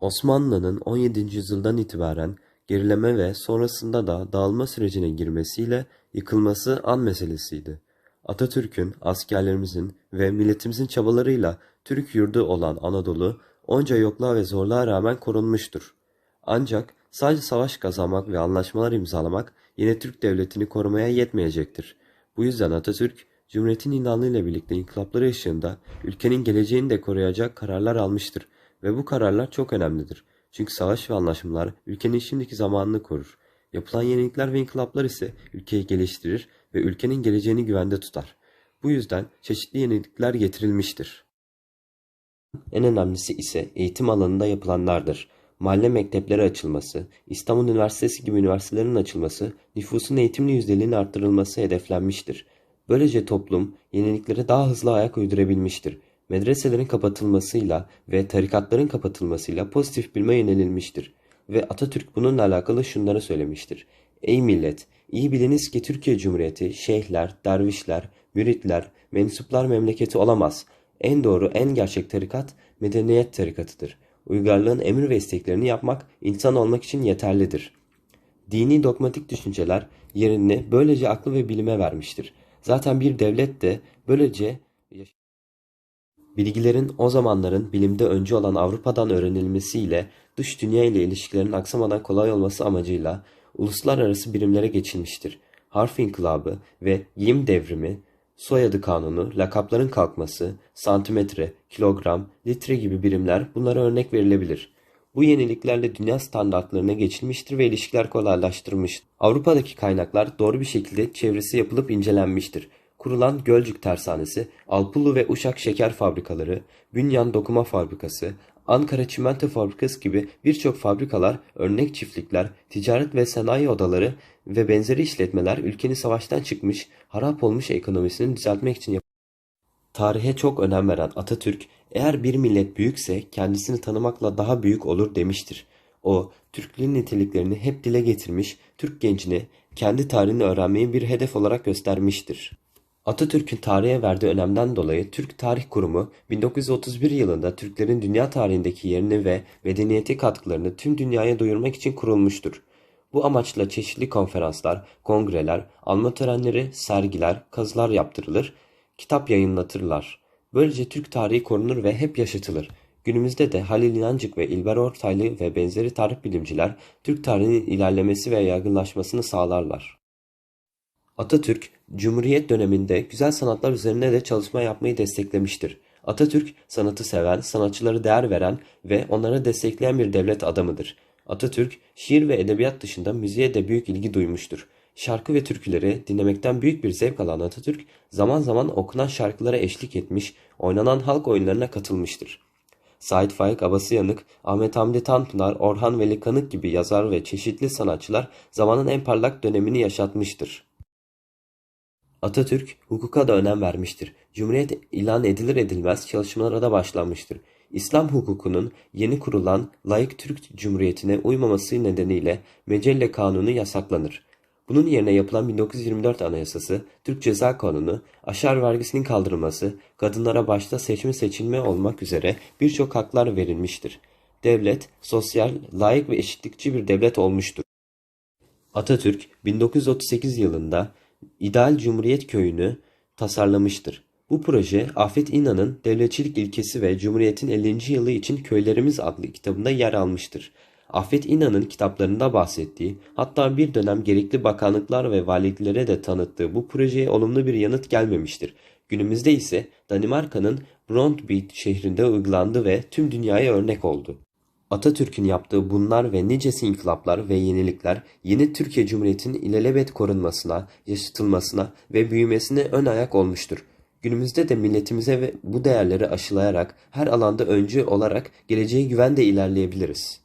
Osmanlı'nın 17. yüzyıldan itibaren gerileme ve sonrasında da dağılma sürecine girmesiyle yıkılması an meselesiydi. Atatürk'ün, askerlerimizin ve milletimizin çabalarıyla Türk yurdu olan Anadolu onca yokluğa ve zorluğa rağmen korunmuştur. Ancak sadece savaş kazanmak ve anlaşmalar imzalamak yine Türk devletini korumaya yetmeyecektir. Bu yüzden Atatürk, Cumhuriyet'in ilanıyla birlikte inkılapları ışığında ülkenin geleceğini de koruyacak kararlar almıştır ve bu kararlar çok önemlidir. Çünkü savaş ve anlaşmalar ülkenin şimdiki zamanını korur. Yapılan yenilikler ve inkılaplar ise ülkeyi geliştirir ve ülkenin geleceğini güvende tutar. Bu yüzden çeşitli yenilikler getirilmiştir. En önemlisi ise eğitim alanında yapılanlardır. Mahalle mektepleri açılması, İstanbul Üniversitesi gibi üniversitelerin açılması, nüfusun eğitimli yüzdeliğinin arttırılması hedeflenmiştir. Böylece toplum yeniliklere daha hızlı ayak uydurabilmiştir. Medreselerin kapatılmasıyla ve tarikatların kapatılmasıyla pozitif bilme yönelilmiştir. Ve Atatürk bununla alakalı şunları söylemiştir. Ey millet! iyi biliniz ki Türkiye Cumhuriyeti şeyhler, dervişler, müritler, mensuplar memleketi olamaz. En doğru, en gerçek tarikat medeniyet tarikatıdır. Uygarlığın emir ve isteklerini yapmak insan olmak için yeterlidir. Dini dogmatik düşünceler yerini böylece aklı ve bilime vermiştir. Zaten bir devlet de böylece Bilgilerin o zamanların bilimde öncü olan Avrupa'dan öğrenilmesiyle dış dünya ile ilişkilerin aksamadan kolay olması amacıyla uluslararası birimlere geçilmiştir. Harf inkılabı ve giyim devrimi, soyadı kanunu, lakapların kalkması, santimetre, kilogram, litre gibi birimler bunlara örnek verilebilir. Bu yeniliklerle dünya standartlarına geçilmiştir ve ilişkiler kolaylaştırılmıştır. Avrupa'daki kaynaklar doğru bir şekilde çevresi yapılıp incelenmiştir. Kurulan Gölcük Tersanesi, Alpulu ve Uşak Şeker Fabrikaları, Bünyan Dokuma Fabrikası, Ankara Çimento Fabrikası gibi birçok fabrikalar, örnek çiftlikler, ticaret ve sanayi odaları ve benzeri işletmeler ülkenin savaştan çıkmış, harap olmuş ekonomisini düzeltmek için yapılmıştır. Tarihe çok önem veren Atatürk, eğer bir millet büyükse kendisini tanımakla daha büyük olur demiştir. O, Türklüğün niteliklerini hep dile getirmiş, Türk gencini kendi tarihini öğrenmeyi bir hedef olarak göstermiştir. Atatürk'ün tarihe verdiği önemden dolayı Türk Tarih Kurumu 1931 yılında Türklerin dünya tarihindeki yerini ve medeniyete katkılarını tüm dünyaya duyurmak için kurulmuştur. Bu amaçla çeşitli konferanslar, kongreler, alma törenleri, sergiler, kazılar yaptırılır, kitap yayınlatırlar. Böylece Türk tarihi korunur ve hep yaşatılır. Günümüzde de Halil İnancık ve İlber Ortaylı ve benzeri tarih bilimciler Türk tarihinin ilerlemesi ve yaygınlaşmasını sağlarlar. Atatürk, Cumhuriyet döneminde güzel sanatlar üzerine de çalışma yapmayı desteklemiştir. Atatürk, sanatı seven, sanatçıları değer veren ve onları destekleyen bir devlet adamıdır. Atatürk, şiir ve edebiyat dışında müziğe de büyük ilgi duymuştur. Şarkı ve türküleri dinlemekten büyük bir zevk alan Atatürk, zaman zaman okunan şarkılara eşlik etmiş, oynanan halk oyunlarına katılmıştır. Sait Faik Abasıyanık, Ahmet Hamdi Tanpınar, Orhan Veli Kanık gibi yazar ve çeşitli sanatçılar zamanın en parlak dönemini yaşatmıştır. Atatürk hukuka da önem vermiştir. Cumhuriyet ilan edilir edilmez çalışmalara da başlanmıştır. İslam hukukunun yeni kurulan layık Türk Cumhuriyeti'ne uymaması nedeniyle Mecelle Kanunu yasaklanır. Bunun yerine yapılan 1924 Anayasası, Türk Ceza Kanunu, aşar vergisinin kaldırılması, kadınlara başta seçme seçilme olmak üzere birçok haklar verilmiştir. Devlet, sosyal, layık ve eşitlikçi bir devlet olmuştur. Atatürk 1938 yılında İdeal Cumhuriyet Köyü'nü tasarlamıştır. Bu proje Afet İnan'ın Devletçilik İlkesi ve Cumhuriyet'in 50. yılı için Köylerimiz adlı kitabında yer almıştır. Afet İnan'ın kitaplarında bahsettiği, hatta bir dönem gerekli bakanlıklar ve valiliklere de tanıttığı bu projeye olumlu bir yanıt gelmemiştir. Günümüzde ise Danimarka'nın Brøndby şehrinde uygulandı ve tüm dünyaya örnek oldu. Atatürk'ün yaptığı bunlar ve nicesi inkılaplar ve yenilikler yeni Türkiye Cumhuriyeti'nin ilelebet korunmasına, yaşatılmasına ve büyümesine ön ayak olmuştur. Günümüzde de milletimize ve bu değerleri aşılayarak her alanda öncü olarak geleceğe güvenle ilerleyebiliriz.